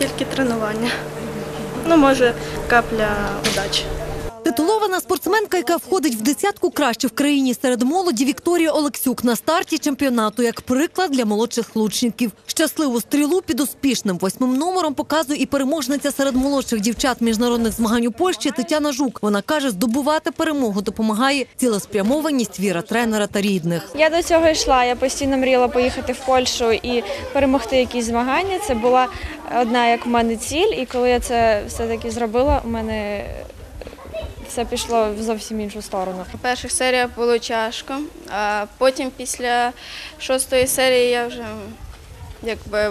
тільки тренування. Ну, може, капля удачі. Спортсменка, яка входить в десятку краще в країні серед молоді Вікторія Олексюк на старті чемпіонату як приклад для молодших лучників. Щасливу стрілу під успішним восьмим номером показує і переможниця серед молодших дівчат міжнародних змагань у Польщі Тетяна Жук. Вона каже, здобувати перемогу допомагає цілеспрямованість віра тренера та рідних. Я до цього йшла. Я постійно мріяла поїхати в Польщу і перемогти якісь змагання. Це була одна як в мене ціль, і коли я це все таки зробила, у мене все пішло в зовсім іншу сторону. Перша серія було тяжко, а потім після шостої серії я вже якби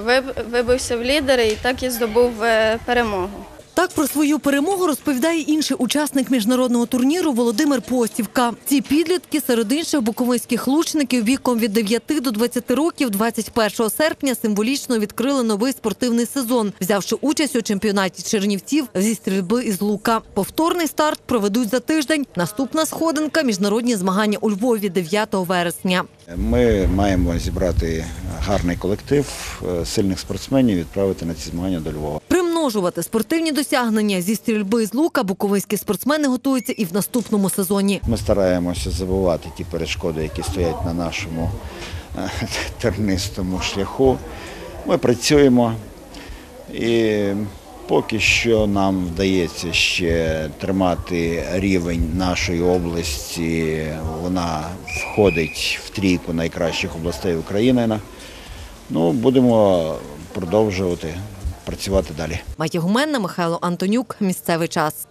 вибився в лідери і так і здобув е, перемогу. Так про свою перемогу розповідає інший учасник міжнародного турніру Володимир Постівка. Ці підлітки серед інших буковинських лучників віком від 9 до 20 років 21 серпня символічно відкрили новий спортивний сезон, взявши участь у чемпіонаті Чернівців зі стрільби із лука. Повторний старт проведуть за тиждень. Наступна сходинка міжнародні змагання у Львові 9 вересня. Ми маємо зібрати гарний колектив е, сильних спортсменів, і відправити на ці змагання до Львова. Примножувати спортивні досягнення зі стрільби з лука буковинські спортсмени готуються і в наступному сезоні. Ми стараємося забувати ті перешкоди, які стоять на нашому е, тернистому шляху. Ми працюємо і поки що нам вдається ще тримати рівень нашої області. Вона входить в трійку найкращих областей України. Ну, будемо продовжувати працювати далі. Матія Гуменна, Михайло Антонюк. Місцевий час.